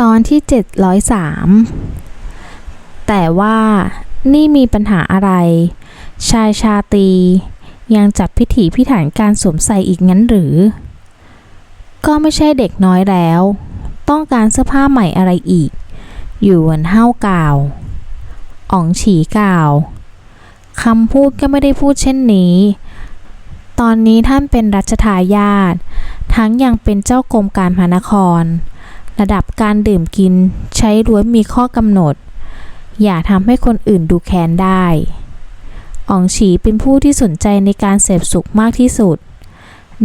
ตอนที่ 703 แต่ว่านี่มีปัญหาอะไร ชายชาตี ยังจับพิถีพิถันการสวมใส่อีกงั้นหรือ ก็ไม่ใช่เด็กน้อยแล้ว ต้องการเสื้อผ้าใหม่อะไรอีก อยู่วันเฮ้ากล่าวอ๋องฉีกล่าวคำพูดก็ไม่ได้พูดเช่นนี้ ตอนนี้ท่านเป็นรัชทายาททั้งยังเป็นเจ้ากรมการพระนคร ระดับการดื่มกินใช้ล้วนมีข้อกำหนด อย่าทำให้คนอื่นดูแคลนได้อ๋องฉีเป็นผู้ที่สนใจในการเสพสุขมากที่สุด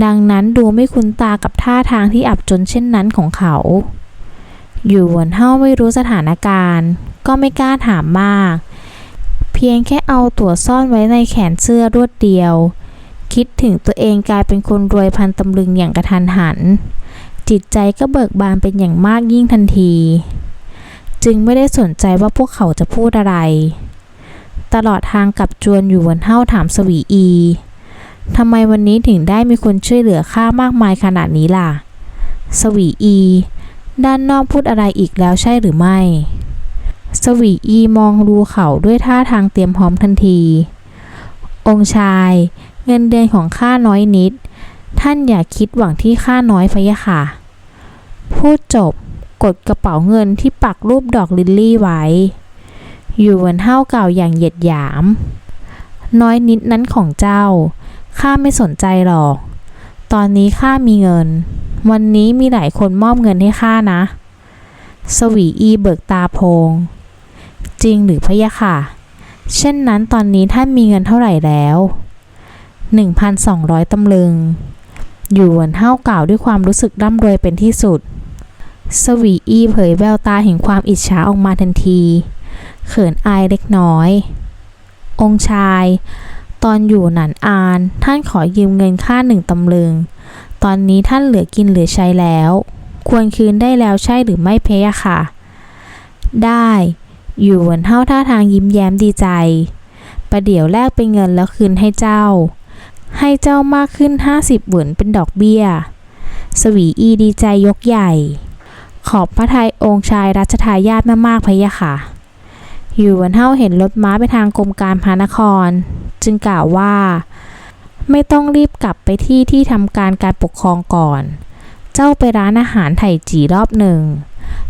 ดังนั้นดูไม่คุ้นตากับท่าทางที่อับจนเช่นนั้นของเขา อยู่หวนเฮาไม่รู้สถานการณ์ ก็ไม่กล้าถามมาก เพียงแค่เอาตั๋วซ่อนไว้ในแขนเสื้อรวดเดียว คิดถึงตัวเองกลายเป็นคนรวยพันตำลึงอย่างกระทันหัน จิตใจก็เบิกบานเป็นอย่างมากยิ่งทันที จึงไม่ได้สนใจว่าพวกเขาจะพูดอะไร ตลอดทางกับจวนอยู่บนเฮ้าถามสวีอีทำไมวันนี้ถึงได้มีคนช่วยเหลือข้ามากมายขนาดนี้ล่ะ สวีอี ด้านนอกพูดอะไรอีกแล้วใช่หรือไม่ สวีอีมองดูเขาด้วยท่าทางเตรียมพร้อมทันที องชาย เงินเดือนของข้าน้อยนิด ท่านอย่าคิดหวังที่ข้าน้อยพะยะค่ะ พูดจบ กดกระเป๋าเงินที่ปักรูปดอกลิลลี่ไว้ อยู่บนเท้าเก่าอย่างเหยียดหยาม น้อยนิดนั้นของเจ้า ข้าไม่สนใจหรอก ตอนนี้ข้ามีเงิน วันนี้มีหลายคนมอบเงินให้ข้านะ สวีอีเบิกตาโพง จริงหรือพะยะค่ะ เช่นนั้นตอนนี้ท่านมีเงินเท่าไหร่แล้ว 1,200ตำลึงอยู่หวนเท้าเก่าด้วยความรู้สึกร่ำรวยเป็นที่สุด สวีอีเผยแววตาแห่งความอิจฉาออกมาทันที เขินอายเล็กน้อย องชาย ตอนอยู่หนันอาน ท่านขอยืมเงินค่าหนึ่งตำลึง ตอนนี้ท่านเหลือกินเหลือใช้แล้ว ควรคืนได้แล้วใช่หรือไม่เพยะค่ะ ได้อยู่หวนเท่าท่าทางยิ้มแย้มดีใจ ประเดี๋ยวแลกเป็นเงินแล้วคืนให้เจ้า ให้เจ้ามากขึ้น 50หวนเป็นดอกเบี้ย สวีอีดีใจยกใหญ่ ขอบพระทัยองค์ชายรัชทายาทมากๆพะยะค่ะอยู่วันเท่าเห็นรถม้าไปทางกรมการพระนคร จึงกล่าวว่า ไม่ต้องรีบกลับไปที่ที่ทำการการปกครองก่อน เจ้าไปร้านอาหารไถ่จีรอบหนึ่ง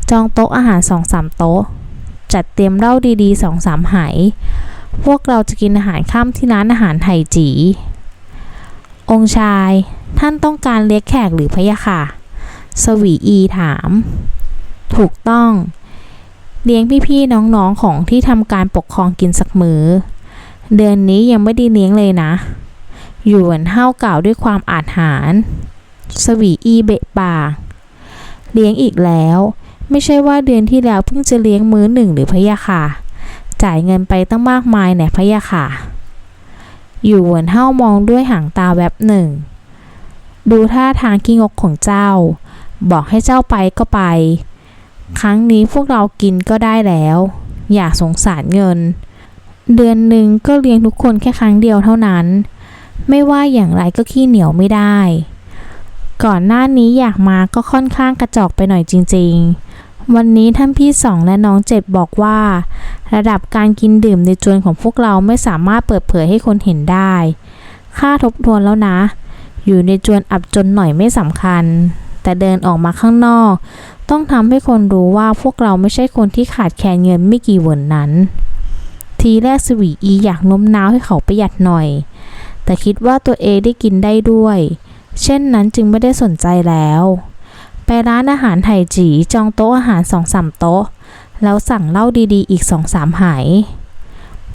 จองโต๊ะอาหารสองสามโต๊ะ จัดเตรียมเหล้าดีๆสองสามไหพวกเราจะกินอาหารค่ำที่ร้านอาหารไถ่จี องค์ชายท่านต้องการเลี้ยงแขกหรือพะยะค่ะ สวีอีถาม ถูกต้อง เลี้ยงพี่ๆน้องๆของที่ทำการปกครองกินสักมือเดือนนี้ยังไม่ได้เลี้ยงเลยนะ หยวนเฮ้ากล่าวด้วยความอาจหาร สวีอีเบะปากเลี้ยงอีกแล้ว ไม่ใช่ว่าเดือนที่แล้วเพิ่งจะเลี้ยงมื้อหนึ่งหรือพะยะค่ะ จ่ายเงินไปตั้งมากมายแน่พะยะค่ะอยู่หวนเฮ้ามองด้วยหางตาแวบหนึ่ง ดูท่าทางขี้งกของเจ้า บอกให้เจ้าไปก็ไป ครั้งนี้พวกเรากินก็ได้แล้ว อย่าสงสารเงิน เดือนหนึ่งก็เลี้ยงทุกคนแค่ครั้งเดียวเท่านั้น ไม่ว่าอย่างไรก็ขี้เหนียวไม่ได้ ก่อนหน้านี้อยากมาก็ค่อนข้างกระจอกไปหน่อยจริง ๆ วันนี้ท่านพี่สองและน้องเจ็ดบอกว่า ระดับการกินดื่มในจวนของพวกเราไม่สามารถเปิดเผยให้คนเห็นได้ ค่าทบทวนแล้วนะ อยู่ในจวนอับจนหน่อยไม่สำคัญ แต่เดินออกมาข้างนอก ต้องทำให้คนรู้ว่าพวกเราไม่ใช่คนที่ขาดแคลนเงินไม่กี่หวนนั้น ทีแรกสวีอีอยากโน้มน้าวให้เขาประหยัดหน่อย แต่คิดว่าตัวเองได้กินได้ด้วย เช่นนั้นจึงไม่ได้สนใจแล้ว ไปร้านอาหารไทยจีจองโต๊ะอาหารสองสามโต๊ะ แล้วสั่งเหล้าดีๆ อีกสองสามหาย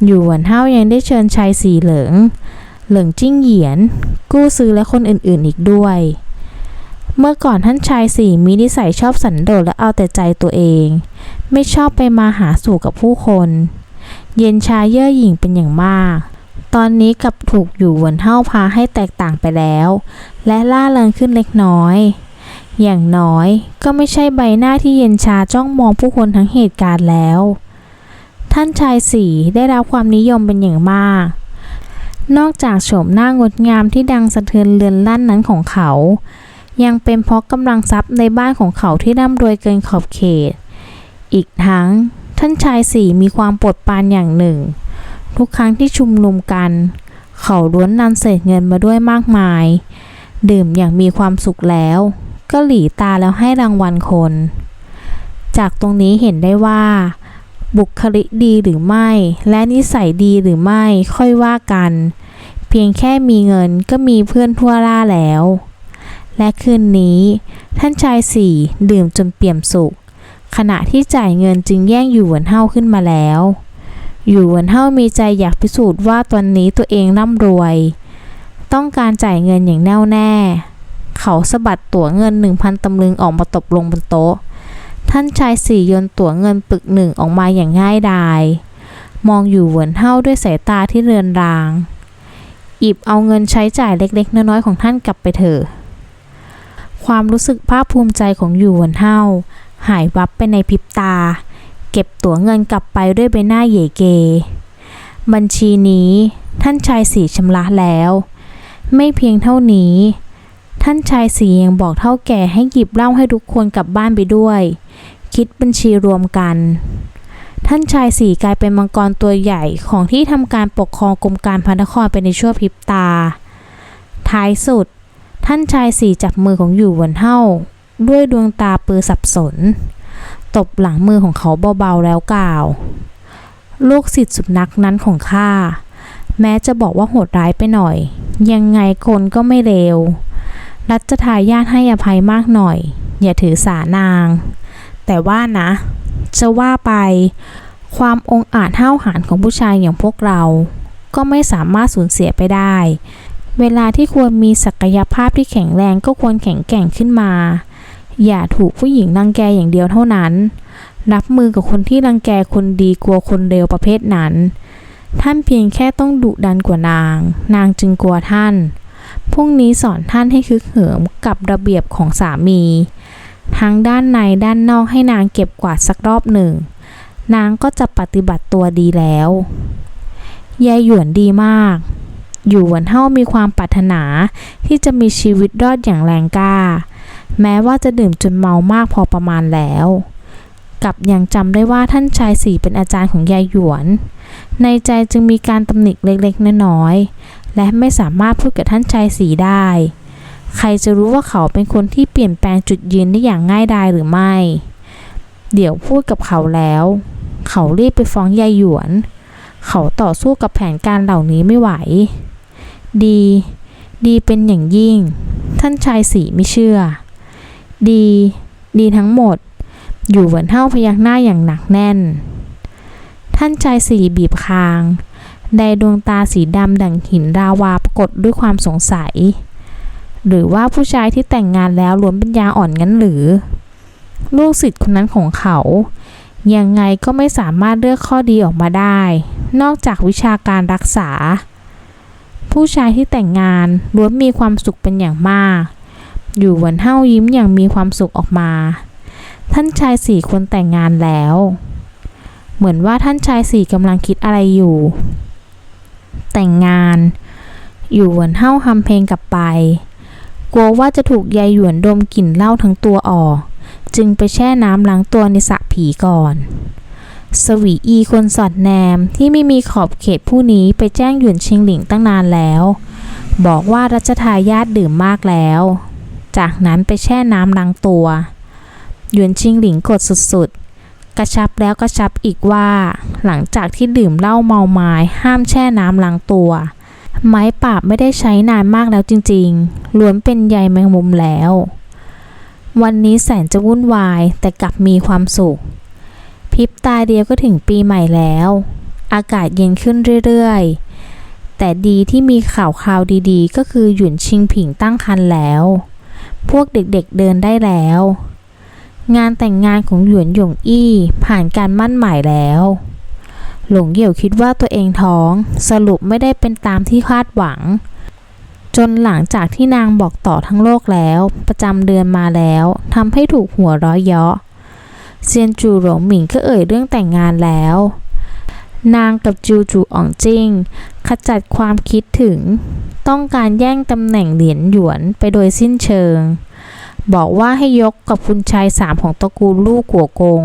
อยู่หวนเฮ้ายังได้เชิญชายสีเหลือง เหลิงจิ้งเหยียน กู้ซื้อและคนอื่นๆอีกด้วย เมื่อก่อนท่านชายสี่มีนิสัยชอบสันโดษและเอาแต่ใจตัวเอง ไม่ชอบไปมาหาสู่กับผู้คน เย็นชาเย่อหยิ่งเป็นอย่างมาก ตอนนี้กลับถูกอยู่หวนเฮ้าพาให้แตกต่างไปแล้ว และล่าเริงขึ้นเล็กน้อย อย่างน้อยก็ไม่ใช่ใบหน้าที่เย็นชาจ้องมองผู้คนทั้งเหตุการณ์แล้ว ท่านชายสี่ได้รับความนิยมเป็นอย่างมากนอกจากโฉมหน้างดงามที่ดังสะเทือนเรือนลั่นนั้นของเขา ยังเป็นเพราะกำลังทรัพย์ในบ้านของเขาที่ร่ำรวยเกินขอบเขต อีกทั้งท่านชายสี่มีความปวดปานอย่างหนึ่ง ทุกครั้งที่ชุมนุมกัน เขาล้วนนำเศษเงินมาด้วยมากมาย ดื่มอย่างมีความสุขแล้ว ก็หลีตาแล้วให้รางวัลคน จากตรงนี้เห็นได้ว่า บุคลิกดีหรือไม่ และนิสัยดีหรือไม่ค่อยว่ากัน เพียงแค่มีเงินก็มีเพื่อนทั่วล่าแล้ว และคืนนี้ ท่านชายสี่ดื่มจนเปี่ยมสุข ขณะที่จ่ายเงินจึงแย่งอยู่หวนเฮาขึ้นมาแล้ว อยู่หวนเฮามีใจอยากพิสูจน์ว่าตอนนี้ตัวเองร่ำรวย ต้องการจ่ายเงินอย่างแน่วแน่ เขาสะบัดตั๋วเงินหนึ่งพันตำลึงออกมาตบลงบนโต๊ะ ท่านชายสี่โยนตั๋วเงินปึกหนึ่งออกมาอย่างง่ายดายมองอยู่หวนเฮาด้วยสายตาที่เรือนรางหยิบเอาเงินใช้จ่ายเล็กๆ น้อยๆ ของท่านกลับไปเถอะ ความรู้สึกภาคภูมิใจของอยู่หวนเฮาหายวับไปในพริบตา เก็บตั๋วเงินกลับไปด้วยใบหน้าเย่เก บัญชีนี้ท่านชายสีชำระแล้ว ไม่เพียงเท่านี้ ท่านชายสียังบอกเท่าแก่ให้หยิบเหล้าให้ทุกคนกลับบ้านไปด้วย คิดบัญชีรวมกัน ท่านชายสีกลายเป็นมังกรตัวใหญ่ของที่ทำการปกครองกรมการพระนครไปในชั่วพริบตา ท้ายสุด ท่านชายสี่จับมือของอยู่หวนเฮาด้วยดวงตาปือสับสน ตบหลังมือของเขาเบาๆแล้วกล่าว ลูกศิษย์สุดนัขนั้นของข้า แม้จะบอกว่าโหดร้ายไปหน่อย ยังไงคนก็ไม่เลวรัชทายาทให้อภัยมากหน่อย อย่าถือสานาง แต่ว่านะ จะว่าไป ความองอาจห้าวหาญของผู้ชายอย่างพวกเรา ก็ไม่สามารถสูญเสียไปได้ เวลาที่ควรมีศักยภาพที่แข็งแรงก็ควรแข็งแกร่งขึ้นมา อย่าถูกผู้หญิงรังแกอย่างเดียวเท่านั้น รับมือกับคนที่รังแกคนดีกลัวคนเร็วประเภทนั้น ท่านเพียงแค่ต้องดุดันกว่านาง นางจึงกลัวท่านพรุ่งนี้สอนท่านให้คึกเหิมกับระเบียบของสามี ทั้งด้านในด้านนอกให้นางเก็บกวาดสักรอบหนึ่ง นางก็จะปฏิบัติตัวดีแล้วยายหยวนดีมาก อยู่หวนเฮามีความปรารถนา ที่จะมีชีวิตรอดอย่างแรงกล้า แม้ว่าจะดื่มจนเมามากพอประมาณแล้วกับยังจำได้ว่าท่านชายสีเป็นอาจารย์ของยายหยวน ในใจจึงมีการตำหนิเล็กๆน้อยๆและไม่สามารถพูดกับท่านชายสีได้ ใครจะรู้ว่าเขาเป็นคนที่เปลี่ยนแปลงจุดยืนได้อย่างง่ายดายหรือไม่ เดี๋ยวพูดกับเขาแล้ว เขารีบไปฟ้องยายหยวน เขาต่อสู้กับแผนการเหล่านี้ไม่ไหว ดี ดีเป็นอย่างยิ่ง ท่านชายสีไม่เชื่อ ดี ดีทั้งหมด อยู่เหมือนเท่าพยักหน้าอย่างหนักแน่น ท่านชายสีบีบคางใดดวงตาสีดำดั่งหินราวาปรากฏด้วยความสงสัย หรือว่าผู้ชายที่แต่งงานแล้วล้วนเป็นยาอ่อนงั้นหรือ ลูกศิษย์คนนั้นของเขา ยังไงก็ไม่สามารถเลือกข้อดีออกมาได้ นอกจากวิชาการรักษา ผู้ชายที่แต่งงานล้วนมีความสุขเป็นอย่างมาก อยู่หวนเฮ้ายิ้มอย่างมีความสุขออกมา ท่านชายสี่คนแต่งงานแล้ว เหมือนว่าท่านชายสี่กำลังคิดอะไรอยู่ แต่งงาน อยู่หวนเฮ้าฮัมเพลงกลับไป กลัวว่าจะถูกยายหยวนดมกลิ่นเหล้าทั้งตัวออก จึงไปแช่น้ำล้างตัวในสระผีก่อน สวีอีคนสอดแนมที่ไม่มีขอบเขตผู้นี้ไปแจ้งหยวนชิงหลิงตั้งนานแล้ว บอกว่ารัชทายาทดื่มมากแล้ว จากนั้นไปแช่น้ำล้างตัว หยวนชิงหลิงกดสุดๆ กระชับแล้วกระชับอีกว่า หลังจากที่ดื่มเหล้าเมาไม้ห้ามแช่น้ำล้างตัว ไม้ปราบไม่ได้ใช้นานมากแล้วจริงๆล้วนเป็นใยแมงมุมแล้ว วันนี้แสนจะวุ่นวายแต่กลับมีความสุข ริบตาเดียวก็ถึงปีใหม่แล้ว อากาศเย็นขึ้นเรื่อยๆ แต่ดีที่มีข่าวคราวดีๆ ก็คือหยุนชิงผิงตั้งครรภ์แล้ว พวกเด็กๆเดินได้แล้ว งานแต่งงานของหยวนหยงอี้ผ่านการมั่นหมายแล้ว หลงเหี่ยวคิดว่าตัวเองท้อง สรุปไม่ได้เป็นตามที่คาดหวัง จนหลังจากที่นางบอกต่อทั้งโลกแล้ว ประจำเดือนมาแล้วทำให้ถูกหัวร้อยเยาะ เซียนจูหลงหมิงก็เอ่ยเรื่องแต่งงานแล้ว นางกับจูจูอ่องจิ้งขจัดความคิดถึง ต้องการแย่งตำแหน่งเหรียญหยวนไปโดยสิ้นเชิง บอกว่าให้ยกกับคุณชายสามของตระกูลลูกกัวกง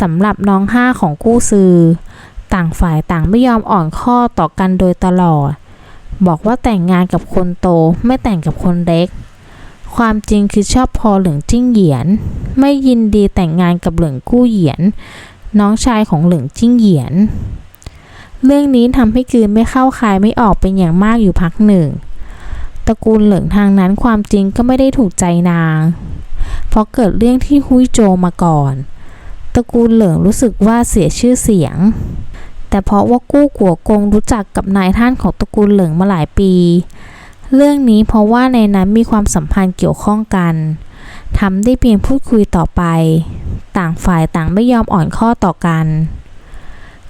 สำหรับน้องห้าของกู้ซือ ต่างฝ่ายต่างไม่ยอมอ่อนข้อต่อกันโดยตลอด บอกว่าแต่งงานกับคนโตไม่แต่งกับคนเล็ก ความจริงคือชอบพอเหลืองจิ้งเหยียน ไม่ยินดีแต่งงานกับเหลืองกู้เหยียน น้องชายของเหลืองจิ้งเหยียน เรื่องนี้ทำให้กืนไม่เข้าคายไม่ออกเป็นอย่างมากอยู่พักหนึ่ง ตระกูลเหลืองทางนั้นความจริงก็ไม่ได้ถูกใจนาง เพราะเกิดเรื่องที่ฮุยโจมาก่อน ตระกูลเหลืองรู้สึกว่าเสียชื่อเสียง แต่เพราะว่ากู้กัวกงรู้จักกับนายท่านของตระกูลเหลืองมาหลายปี เรื่องนี้เพราะว่าในนั้นมีความสัมพันธ์เกี่ยวข้องกันทำได้เพียงพูดคุยต่อไป ต่างฝ่ายต่างไม่ยอมอ่อนข้อต่อกัน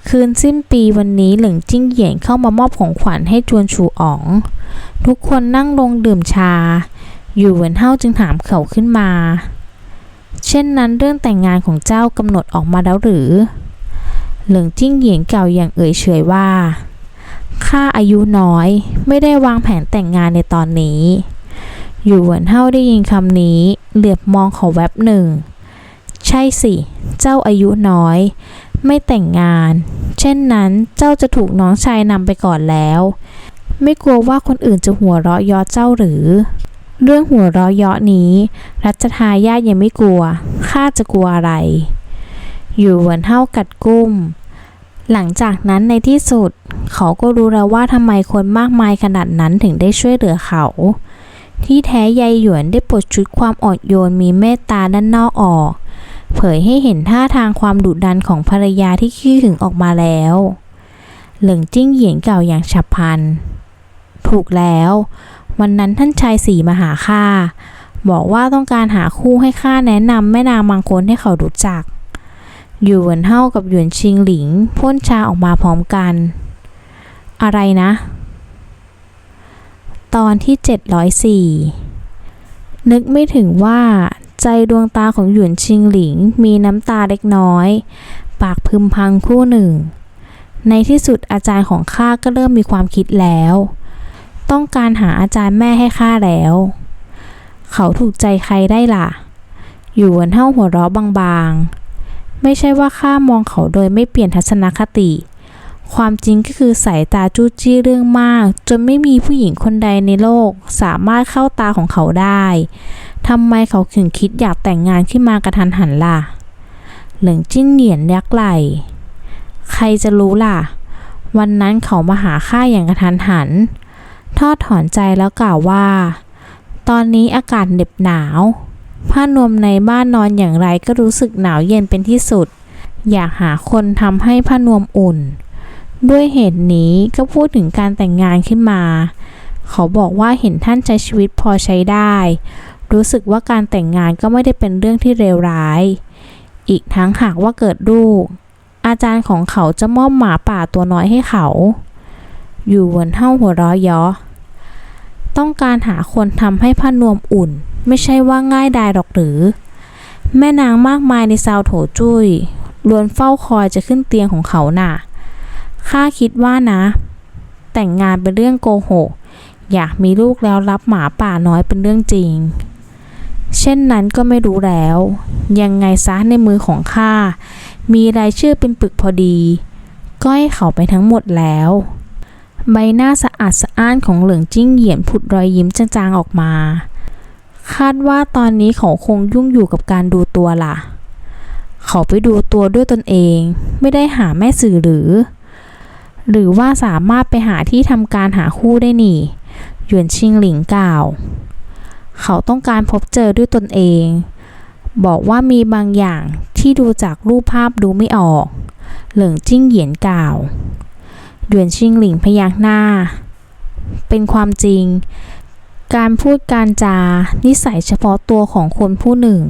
คืนสิ้นปีวันนี้เหลิงจิ้งเหยียนเข้ามามอบของขวัญให้จวนชูอ๋อง ทุกคนนั่งลงดื่มชา อยู่เหวินเฮาจึงถามเขาขึ้นมา เช่นนั้นเรื่องแต่งงานของเจ้ากำหนดออกมาแล้วหรือ เหลิงจิ้งเหยียนเก่าอย่างเอ่ยเฉยว่า ข้าอายุน้อย ไม่ได้วางแผนแต่งงานในตอนนี้อยู่เหวินเฮาได้ยินคำนี้ เหลือบมองเขาแวบหนึ่ง ใช่สิ เจ้าอายุน้อย ไม่แต่งงาน เช่นนั้นเจ้าจะถูกน้องชายนำไปก่อนแล้ว ไม่กลัวว่าคนอื่นจะหัวเราะเยาะเจ้าหรือ เรื่องหัวเราะเยาะนี้ รัชทายาทยังไม่กลัวข้าจะกลัวอะไร อยู่เหวินเฮากัดกุ้ม หลังจากนั้นในที่สุด เขาก็รู้แล้วว่าทำไมคนมากมายขนาดนั้นถึงได้ช่วยเหลือเขา ที่แท้ยายหยวนได้ปลดชุดความอ่อนโยนมีเมตตาด้านนอกออก เผยให้เห็นท่าทางความดุดันของภรรยาที่ขี้หึงออกมาแล้ว เหลิงจิ้งเหยียนเก่าอย่างฉับพลัน ถูกแล้ว วันนั้นท่านชายสีมาหาข้าบอกว่าต้องการหาคู่ให้ข้าแนะนำแม่นางบางคนให้เขารู้จัก อยู่เหวินเฮากับหยวนชิงหลิงพ่นชาออกมาพร้อมกัน อะไรนะ ตอนที่ 704 นึกไม่ถึงว่าใจดวงตาของหยวนชิงหลิงมีน้ำตาเล็กน้อย ปากพึมพังคู่หนึ่ง ในที่สุดอาจารย์ของข้าก็เริ่มมีความคิดแล้ว ต้องการหาอาจารย์แม่ให้ข้าแล้ว เขาถูกใจใครได้ล่ะ อยู่เหวนเท่าหัวเราะบางๆ ไม่ใช่ว่าข้ามองเขาโดยไม่เปลี่ยนทัศนคติ ความจริงก็คือสายตาจู้จี้เรื่องมาก จนไม่มีผู้หญิงคนใดในโลก สามารถเข้าตาของเขาได้ทำไมเขาถึงคิดอยากแต่งงานขึ้นมากระทันหันล่ะ เหลิงจิ้นเหนียนยักไหล ใครจะรู้ล่ะ วันนั้นเขามาหาข้าอย่างกระทันหัน ทอดถอนใจแล้วกล่าวว่า ตอนนี้อากาศเหน็บหนาว ผ้านวมในบ้านนอนอย่างไรก็รู้สึกหนาวเย็นเป็นที่สุด อยากหาคนทำให้ผ้านวมอุ่น ด้วยเหตุนี้ก็พูดถึงการแต่งงานขึ้นมา เขาบอกว่าเห็นท่านใช้ชีวิตพอใช้ได้ รู้สึกว่าการแต่งงานก็ไม่ได้เป็นเรื่องที่เลวร้าย อีกทั้งหากว่าเกิดลูก อาจารย์ของเขาจะมอบหมาป่าตัวน้อยให้เขา อยู่บนเท่าหัวร้อยยอต้องการหาคนทำให้ผ้านวมอุ่น ไม่ใช่ว่าง่ายดายหรอกหรือ แม่นางมากมายในซาวโถจุ้ยล้วนเฝ้าคอยจะขึ้นเตียงของเขาน่ะ ข้าคิดว่านะ แต่งงานเป็นเรื่องโกหก อยากมีลูกแล้วรับหมาป่าน้อยเป็นเรื่องจริง เช่นนั้นก็ไม่รู้แล้ว ยังไงซะในมือของข้า มีรายชื่อเป็นปึกพอดี ก็ให้เขาไปทั้งหมดแล้ว ใบหน้าสะอาดสะอ้านของเหลืองจิ้งเหยียนผุดรอยยิ้มจางๆออกมา คาดว่าตอนนี้เขาคงยุ่งอยู่กับการดูตัวล่ะ เขาไปดูตัวด้วยตนเอง ไม่ได้หาแม่สื่อหรือ หรือว่าสามารถไปหาที่ทำการหาคู่ได้นี่ หยวนชิงหลิงกล่าว เขาต้องการพบเจอด้วยตนเอง บอกว่ามีบางอย่างที่ดูจากรูปภาพดูไม่ออก เหลิงจิ้งเหยียนกล่าว หยวนชิงหลิงพยักหน้า เป็นความจริง การพูดการจา นิสัยเฉพาะตัวของคนผู้หนึ่ง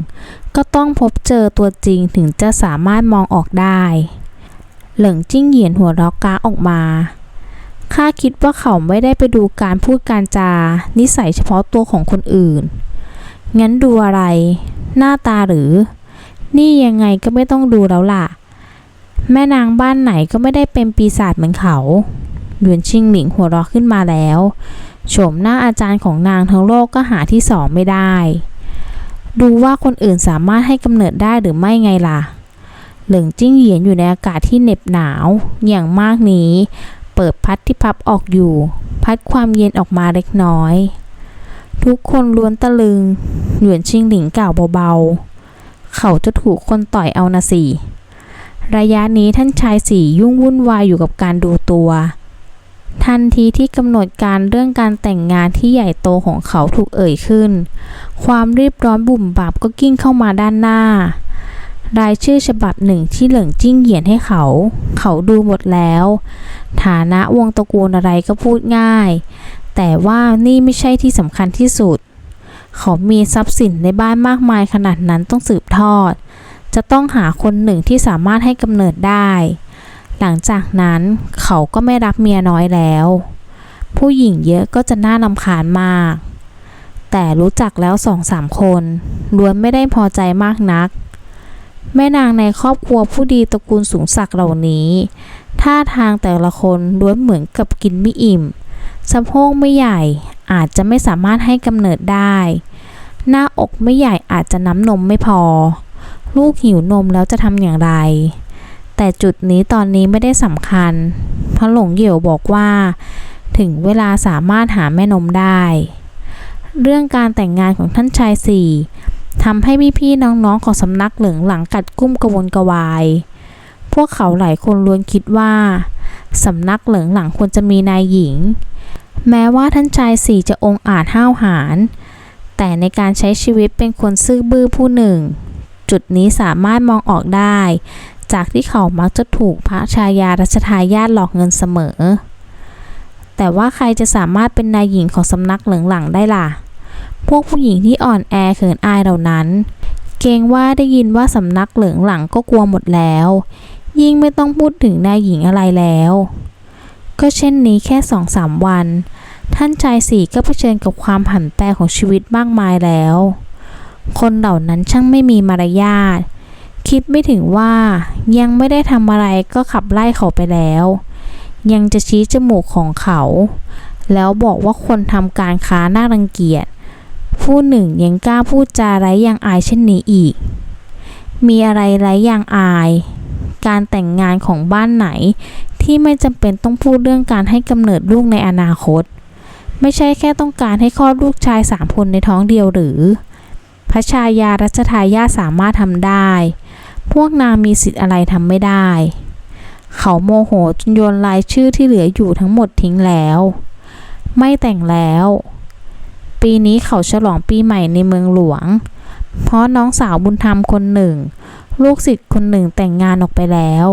ก็ต้องพบเจอตัวจริงถึงจะสามารถมองออกได้ เหลิงจิ้งเหยียนหัวเราะกาออกมา ข้าคิดว่าเขาไม่ได้ไปดูการพูดการจา นิสัยเฉพาะตัวของคนอื่น งั้นดูอะไร หน้าตาหรือ นี่ยังไงก็ไม่ต้องดูแล้วล่ะ แม่นางบ้านไหนก็ไม่ได้เป็นปีศาจเหมือนเขาหยวนชิงหลิงหัวเราะขึ้นมาแล้ว โฉมหน้าอาจารย์ของนางทั้งโลกก็หาที่สองไม่ได้ ดูว่าคนอื่นสามารถให้กำเนิดได้หรือไม่ไงล่ะ เหลิงจิ้งเหยียนอยู่ในอากาศที่เหน็บหนาวอย่างมากนี้ เปิดพัดที่พับออกอยู่ พัดความเย็นออกมาเล็กน้อย ทุกคนล้วนตะลึง หยวนชิงหลิงกล่าวเบาๆ เขาจะถูกคนต่อยเอานะสิระยะนี้ท่านชายสี่ยุ่งวุ่นวายอยู่กับการดูตัว ทันทีที่กำหนดการเรื่องการแต่งงานที่ใหญ่โตของเขาถูกเอ่ยขึ้น ความรีบร้อนบุ่มบาบก็กิ้งเข้ามาด้านหน้า รายชื่อฉบับหนึ่งที่เหลิงจิ้งเหยียนให้เขา เขาดูหมดแล้ว ฐานะวงตระกูลอะไรก็พูดง่าย แต่ว่านี่ไม่ใช่ที่สำคัญที่สุด เขามีทรัพย์สินในบ้านมากมายขนาดนั้นต้องสืบทอด จะต้องหาคนหนึ่งที่สามารถให้กำเนิดได้ หลังจากนั้นเขาก็ไม่รับเมียน้อยแล้ว ผู้หญิงเยอะก็จะน่ารำคาญมาก แต่รู้จักแล้วสองสามคนล้วนไม่ได้พอใจมากนัก แม่นางในครอบครัวผู้ดีตระกูลสูงศักดิ์เหล่านี้ท่าทางแต่ละคนล้วนเหมือนกับกินไม่อิ่มสะโพกไม่ใหญ่อาจจะไม่สามารถให้กำเนิดได้ หน้าอกไม่ใหญ่อาจจะน้ำนมไม่พอ ลูกหิวนมแล้วจะทำอย่างไร แต่จุดนี้ตอนนี้ไม่ได้สำคัญ เพราะหลงเหี่ยวบอกว่า ถึงเวลาสามารถหาแม่นมได้ เรื่องการแต่งงานของท่านชายสี่ทำให้พี่ๆน้องๆของสำนักเหลืองหลังกัดกุ้มกระวนกระวาย พวกเขาหลายคนล้วนคิดว่าสำนักเหลืองหลังควรจะมีนายหญิง แม้ว่าท่านชายสี่จะองค์อาจห้าวหาญแต่ในการใช้ชีวิตเป็นคนซื่อบื้อผู้หนึ่ง จุดนี้สามารถมองออกได้ จากที่เขามักจะถูกพระชายารัชทายาทหลอกเงินเสมอ แต่ว่าใครจะสามารถเป็นนายหญิงของสำนักเหลืองหลังได้ล่ะ พวกผู้หญิงที่อ่อนแอเขินอายเหล่านั้น เกรงว่าได้ยินว่าสำนักเหลืองหลังก็กลัวหมดแล้ว ยิ่งไม่ต้องพูดถึงนายหญิงอะไรแล้ว ก็เช่นนี้แค่สองสามวัน ท่านชายสี่ก็เผชิญกับความผันแปรของชีวิตมากมายแล้ว คนเหล่านั้นช่างไม่มีมารยาท คิดไม่ถึงว่ายังไม่ได้ทำอะไรก็ขับไล่เขาไปแล้ว ยังจะชี้จมูกของเขา แล้วบอกว่าคนทำการค้าน่ารังเกียจ ผู้หนึ่งยังกล้าพูดจาไร้ยางอายเช่นนี้อีก มีอะไรไร้ยางอาย การแต่งงานของบ้านไหนที่ไม่จำเป็นต้องพูดเรื่องการให้กำเนิดลูกในอนาคต ไม่ใช่แค่ต้องการให้คลอดลูกชายสามคนในท้องเดียวหรือพระชายารัชทายาสามารถทำได้ พวกนางมีสิทธิ์อะไรทำไม่ได้ เขาโมโหจนโยนรายชื่อที่เหลืออยู่ทั้งหมดทิ้งแล้ว ไม่แต่งแล้ว ปีนี้เขาฉลองปีใหม่ในเมืองหลวง เพราะน้องสาวบุญธรรมคนหนึ่ง ลูกศิษย์คนหนึ่งแต่งงานออกไปแล้ว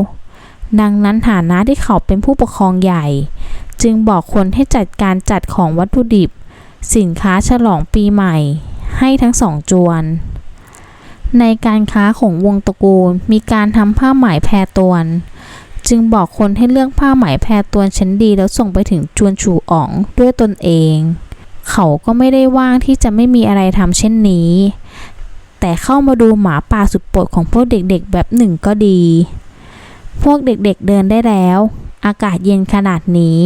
ดังนั้นฐานะที่เขาเป็นผู้ปกครองใหญ่ จึงบอกคนให้จัดการจัดของวัตถุดิบ สินค้าฉลองปีใหม่ ให้ทั้งสองจวน ในการค้าของวงตระกูลมีการทำผ้าไหมแพรตวน จึงบอกคนให้เลือกผ้าไหมแพรตวนชั้นดีแล้วส่งไปถึงจวนฉูอ๋องด้วยตนเอง เขาก็ไม่ได้ว่างที่จะไม่มีอะไรทำเช่นนี้ แต่เข้ามาดูหมาป่าสุดโปรดของพวกเด็กๆ แบบหนึ่งก็ดี พวกเด็กๆเดินได้แล้ว อากาศเย็นขนาดนี้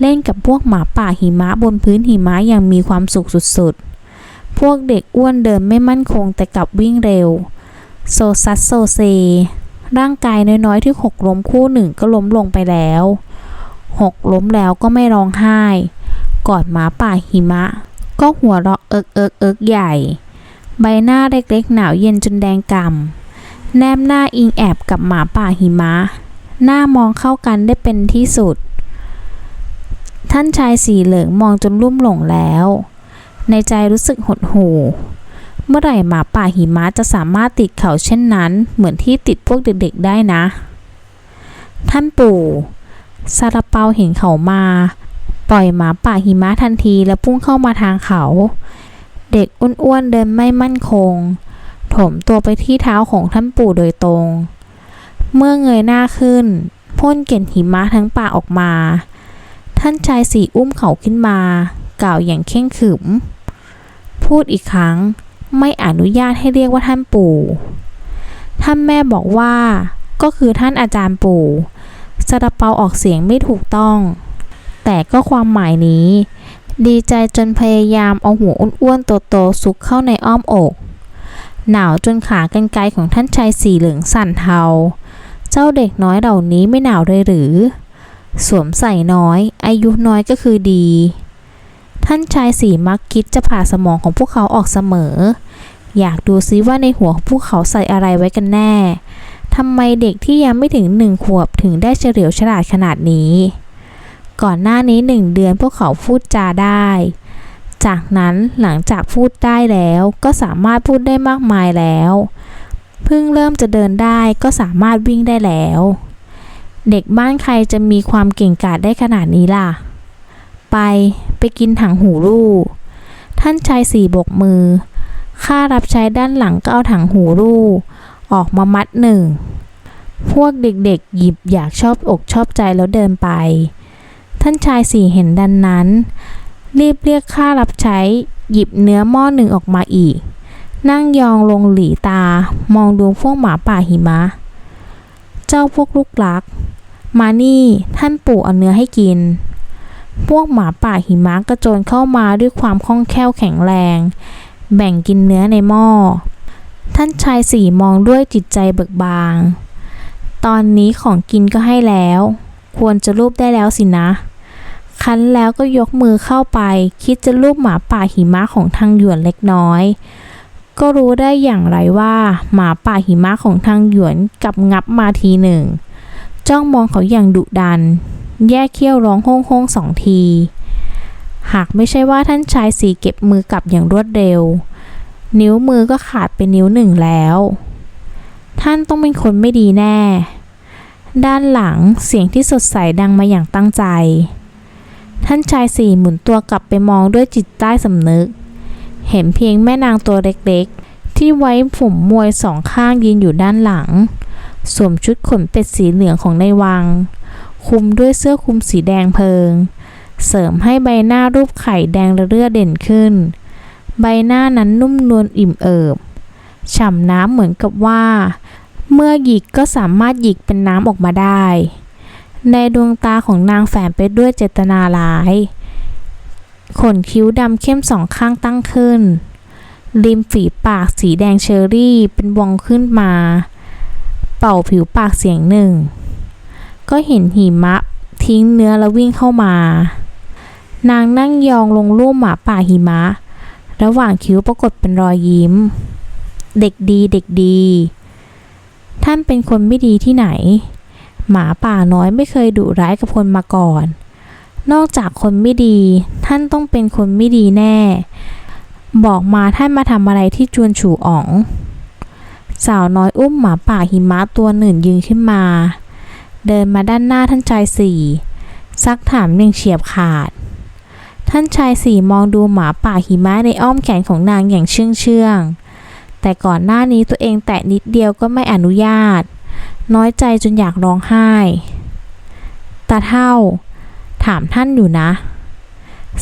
เล่นกับพวกหมาป่าหิมะบนพื้นหิมะอย่างมีความสุขสุดๆ วกเด็กอ้วนเดินไม่มั่นคงแต่กลับวิ่งเร็ว โซซัสโซเซ ร่างกายน้อยๆที่หกล้มคู่หนึ่งก็ล้มลงไปแล้วหกล้มแล้วก็ไม่ร้องไห้ กอดหมาป่าหิมะ ก็หัวเราะเอิกเอิกเอิกใหญ่ ใบหน้าเล็กๆหนาวเย็นจนแดงก่ำแนมหน้าอิงแอบกับหมาป่าหิมะ หน้ามองเข้ากันได้เป็นที่สุด ท่านชายสีเหลืองมองจนลุ่มหลงแล้ว ในใจรู้สึกหดหู่ เมื่อไหร่หมาป่าหิมะจะสามารถติดเขาเช่นนั้น เหมือนที่ติดพวกเด็กๆได้นะ ท่านปู่ซาลาเปาเห็นเขามา ปล่อยหมาป่าหิมะทันทีแล้วพุ่งเข้ามาทางเขา เด็กอ้วนๆเดินไม่มั่นคง ถมตัวไปที่เท้าของท่านปู่โดยตรง เมื่อเงยหน้าขึ้นพ่นเกล็ดหิมะทั้งป่าออกมา ท่านชายสีอุ้มเขาขึ้นมา กล่าวอย่างเข่งขึม พูดอีกครั้งไม่อนุญาตให้เรียกว่าท่านปู่ ท่านแม่บอกว่า ก็คือท่านอาจารย์ปู่ซาลาเปาออกเสียงไม่ถูกต้อง แต่ก็ความหมายนี้ ดีใจจนพยายามเอาหัวอ้วนๆโตๆซุกเข้าในอ้อมอก หนาวจนขากรรไกรของท่านชายสีเหลืองสั่นเทา เจ้าเด็กน้อยเหล่านี้ไม่หนาวเลยหรือ สวมใส่น้อย อายุน้อยก็คือดี ท่านชายสีมักคิดจะผ่าสมองของพวกเขาออกเสมอ อยากดูซิว่าในหัวของพวกเขาใส่อะไรไว้กันแน่ทำไมเด็กที่ยังไม่ถึงหนึ่งขวบถึงได้เฉลียวฉลาดขนาดนี้ ก่อนหน้านี้หนึ่งเดือนพวกเขาพูดจาได้ จากนั้นหลังจากพูดได้แล้วก็สามารถพูดได้มากมายแล้วเพิ่งเริ่มจะเดินได้ก็สามารถวิ่งได้แล้ว เด็กบ้านใครจะมีความเก่งกาจได้ขนาดนี้ล่ะ ไป ไปกินถังหูรูท่านชายสี่บกมือ ข้ารับใช้ด้านหลังก็เอาถังหูรูออกมามัดหนึ่ง พวกเด็กๆ หยิบอยากชอบอกชอบใจแล้วเดินไป ท่านชายสี่เห็นดันนั้น รีบเรียกข้ารับใช้หยิบเนื้อหม้อหนึ่งออกมาอีก นั่งยองลงหลีตา มองดูพวกหมาป่าหิมะ เจ้าพวกลูกรัก มานี่ท่านปู่เอาเนื้อให้กิน พวกหมาป่าหิมะกระโจนเข้ามาด้วยความคล่องแคล่วแข็งแรง แบ่งกินเนื้อในหม้อ ท่านชายสี่มองด้วยจิตใจเบิกบานตอนนี้ของกินก็ให้แล้ว ควรจะรูปได้แล้วสินะ คันแล้วก็ยกมือเข้าไป คิดจะรูปหมาป่าหิมะของทางหยวนเล็กน้อย ก็รู้ได้อย่างไรว่าหมาป่าหิมะของทางหยวนกับงับมาทีหนึ่ง จ้องมองเขาอย่างดุดัน แยกเขี้ยวร้องโฮ่งโฮ่งสองที หากไม่ใช่ว่าท่านชายสีเก็บมือกลับอย่างรวดเร็ว นิ้วมือก็ขาดไปนิ้วหนึ่งแล้ว ท่านต้องเป็นคนไม่ดีแน่ ด้านหลังเสียงที่สดใสดังมาอย่างตั้งใจ ท่านชายสี่หมุนตัวกลับไปมองด้วยจิตใต้สำนึก เห็นเพียงแม่นางตัวเล็กๆ ที่ไว้ผมมวยสองข้างยืนอยู่ด้านหลังสวมชุดขนเป็ดสีเหลืองของในวัง คลุมด้วยเสื้อคลุมสีแดงเพลิง เสริมให้ใบหน้ารูปไข่แดงระเรื่อเด่นขึ้น ใบหน้านั้นนุ่มนวลอิ่มเอิบฉ่ำน้ำเหมือนกับว่า เมื่อหยิกก็สามารถหยิกเป็นน้ำออกมาได้ ในดวงตาของนางแฝงไปด้วยเจตนาร้าย ขนคิ้วดำเข้มสองข้างตั้งขึ้น ริมฝีปากสีแดงเชอรี่เป็นวงขึ้นมา เป่าผิวปากเสียงหนึ่ง ก็เห็นหิมะ ทิ้งเนื้อแล้ววิ่งเข้ามา นางนั่งยองลงรูปหมาป่าหิมะ ระหว่างคิ้วปรากฏเป็นรอยยิ้ม เด็กดีเด็กดี ท่านเป็นคนไม่ดีที่ไหน หมาป่าน้อยไม่เคยดุร้ายกับคนมาก่อน นอกจากคนไม่ดี ท่านต้องเป็นคนไม่ดีแน่ บอกมาท่านมาทำอะไรที่จวนฉูอ๋องสาวน้อยอุ้มหมาป่าหิมะตัวหนึ่งยืนขึ้นมา เดินมาด้านหน้าท่านชายสี่ซักถามอย่างเฉียบขาด ท่านชายสี่มองดูหมาป่าหิมะในอ้อมแขนของนางอย่างเชื่องเชื่องแต่ก่อนหน้านี้ตัวเองแตะนิดเดียวก็ไม่อนุญาต น้อยใจจนอยากร้องไห้ตาเท่า ถามท่านอยู่นะ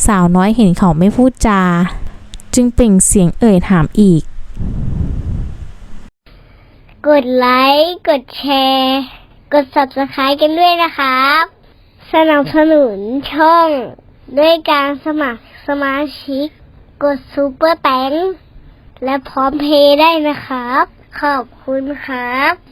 สาวน้อยเห็นเขาไม่พูดจา จึงเปล่งเสียงเอ่ยถามอีก กดไลค์ กดแชร์ กด subscribe กันด้วยนะครับ สนับสนุนช่อง ด้วยการสมัครสมาชิก กดซูเปอร์แตงและพร้อมเพย์ได้นะครับ ขอบคุณครับ